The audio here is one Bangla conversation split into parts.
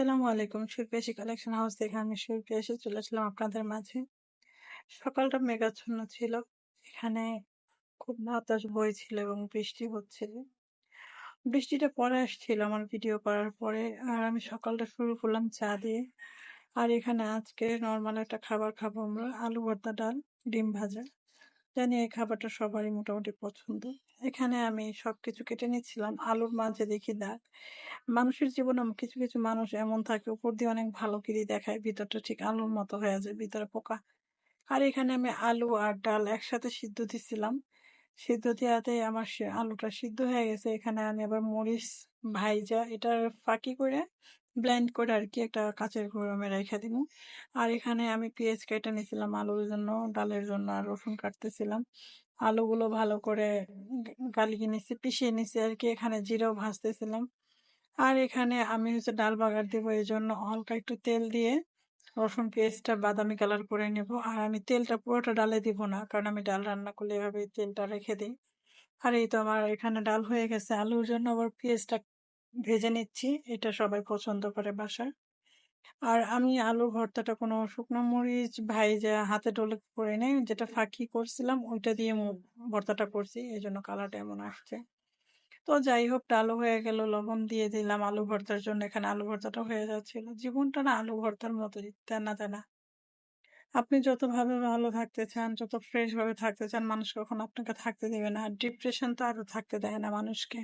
আসসালামু আলাইকুম। সুরপিয়াসী কালেকশন হাউস থেকে আমি সুরপিয়া এসে চলে আসলাম আপনাদের মাঝে। সকালটা মেঘাচ্ছন্ন ছিল। এখানে খুব বাতাস বইছিল এবং বৃষ্টি হচ্ছিল। বৃষ্টিটা পরে আসছিল আমার ভিডিও করার পরে। আর আমি সকালটা শুরু করলাম চা দিয়ে। আর এখানে আজকে নর্মাল একটা খাবার খাব আমরা। আলু ভর্তা, ডাল, ডিম ভাজা। জানি এই খাবারটা সবারই মোটামুটি পছন্দ। এখানে আমি সব কিছু কেটে নিচ্ছিলাম। আলুর মাঝে দেখি দাগ। মানুষের জীবনে কিছু, কিছু মানুষ এমন থাকে উপর দিয়ে অনেক ভালো করে দেখায়, ভিতরটা ঠিক আলুর মতো হয়ে যায়, ভিতরে পোকা। আর এখানে আমি আলু আর ডাল একসাথে সিদ্ধ দিছিলাম। সিদ্ধ দেওয়াতে আমার আলুটা সিদ্ধ হয়ে গেছে। এখানে আমি আবার মরিচ ভাইজা এটার ফাঁকি করে ব্লেন্ড করে আর কি একটা কাঁচের গরমে রেখে দিব। আর এখানে আমি পেঁয়াজ কেটে নিয়েছিলাম আলুর জন্য, ডালের জন্য আর রসুন কাটতেছিলাম। আলুগুলো ভালো করে গালিয়ে নিছি, পিষিয়ে নিছি আর কি। এখানে জিরাও ভাজতেছিলাম। আর এখানে আমি হচ্ছে ডাল বাগার দেবো, এই জন্য হালকা একটু তেল দিয়ে রসুন, পেঁয়াজটা, বাদামি কালার করে নেব। আর আমি তেলটা পুরোটা ডালে দিব না, কারণ আমি ডাল রান্না করলে এভাবে তেলটা রেখে দিই। আর এই তো আমার এখানে ডাল হয়ে গেছে, আলুর জন্য আবার পেঁয়াজটা ভেজে নিচ্ছি, এটা সবাই পছন্দ করে বাসায় আর আমি আলু ভর্তাটা কোনো শুকনো মরিচ ভাই ভাইজা, হাতে ডলে করে নেই, যেটা ফাঁকি করছিলাম, ওইটা দিয়ে ভর্তাটা করছি, এই জন্য কালারটা এমন আসছে। তো যাই হোক ডালও হয়ে গেল, লবণ দিয়ে দিলাম আলু ভর্তার জন্য। এখানে আলু ভর্তাটা হয়ে যাচ্ছিল। জীবনটা না আলু ভর্তার মতোই, তেনা তেনা। আপনি যতভাবে ভালো থাকতে চান, যত ফ্রেশ ভাবে থাকতে চান, মানুষ কখনো আপনাকে থাকতে দেবে না। আর ডিপ্রেশন তো আরও থাকতে দেয় না মানুষকে।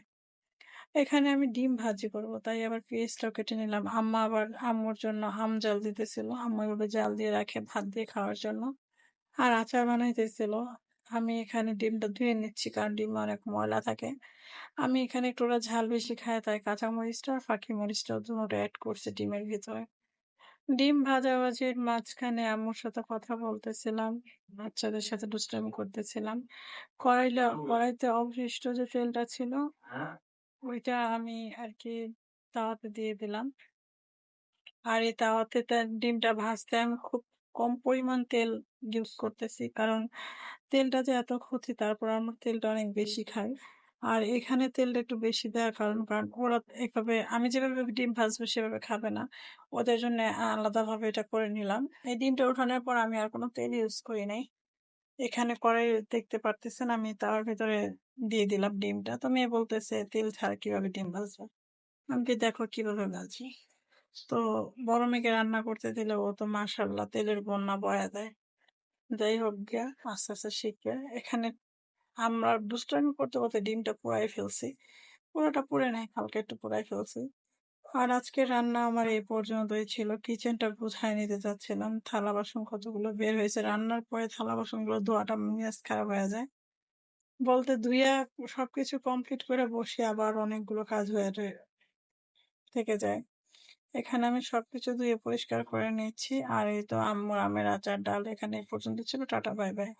এখানে আমি ডিম ভাজি করব, তাই আবার পেঁয়াজটাও কেটে নিলাম। আম্মা আবার আম্মুর জন্য আম জাল দিতেছিল। আম্মু এভাবে জাল দিয়ে রাখে ভাত দিয়ে খাওয়ার জন্য। আর আচার বানাইতেছিল। আমি এখানে ডিমটা ধুয়ে নিচ্ছি কারণ ডিম অনেক ময়লা থাকে। আমি এখানে একটু ওরা ঝাল বেশি খায়, তাই কাঁচা মরিচটা আর ফাঁকি মরিচটা দুটোটা অ্যাড করছি ডিমের ভিতরে। ডিম ভাজাভাজির মাঝখানে আম্মুর সাথে কথা বলতেছিলাম, বাচ্চাদের সাথে দুষ্টামি করতেছিলাম। কড়াইলা কড়াইতে অবশিষ্ট যে তেলটা ছিল, ওইটা আমি আর কি তাওয়াতে দিয়ে দিলাম। আর এই তাওয়াতে ডিমটা ভাজতে আমি খুব কম পরিমাণ তেল ইউজ করতেছি। কারণ তেলটা যে এত ক্ষতি তারপর আমার তেলটা অনেক বেশি খাই আর এখানে তেলটা একটু বেশি দেওয়ার কারণ কারণ ওরা এভাবে আমি যেভাবে ডিম ভাজবো সেভাবে খাবে না। ওদের জন্য আলাদাভাবে এটা করে নিলাম। এই ডিমটা উঠানোর পর আমি আর কোনো তেল ইউজ করি নাই। এখানে কড়াই দেখতে পারতেছেন আমি তার ভিতরে দিয়ে দিলাম ডিমটা। তো মেয়ে বলতেছে তেল ছাড়া কীভাবে ডিম ভাজবো? আমি দেখো কীভাবে ভাজি। তো বড় মেয়েকে রান্না করতে দিলে ও তো মাসাল্লাহ তেলের বন্যা বয়া দেয়। যাই হোক গিয়া আস্তে আস্তে শিখবে এখানে আমরা দুষ্টামি করতে করতে ডিমটা পুরাই ফেলছি। পুরোটা পুড়ে নেয় হালকা একটু পুরাই ফেলছি। আর আজকে রান্না আমার এই পর্যন্তই ছিল। কিচেনটা গুছাই নিতে চাচ্ছিলাম। থালা বাসন কতগুলো বের হয়েছে, রান্নার পরে থালা বাসনগুলো ধোয়াটা মেজাজ খারাপ হয়ে যায়। বলতে ধুইয়া সবকিছু কমপ্লিট করে বসে আবার অনেকগুলো কাজ হয়ে থেকে যায়। এখানে আমি সবকিছু ধুয়ে পরিষ্কার করে নিচ্ছি। আর এই তো আম্মুর আমের আচার ডাল এখানে এই পর্যন্ত ছিল। Ta ta, bye bye.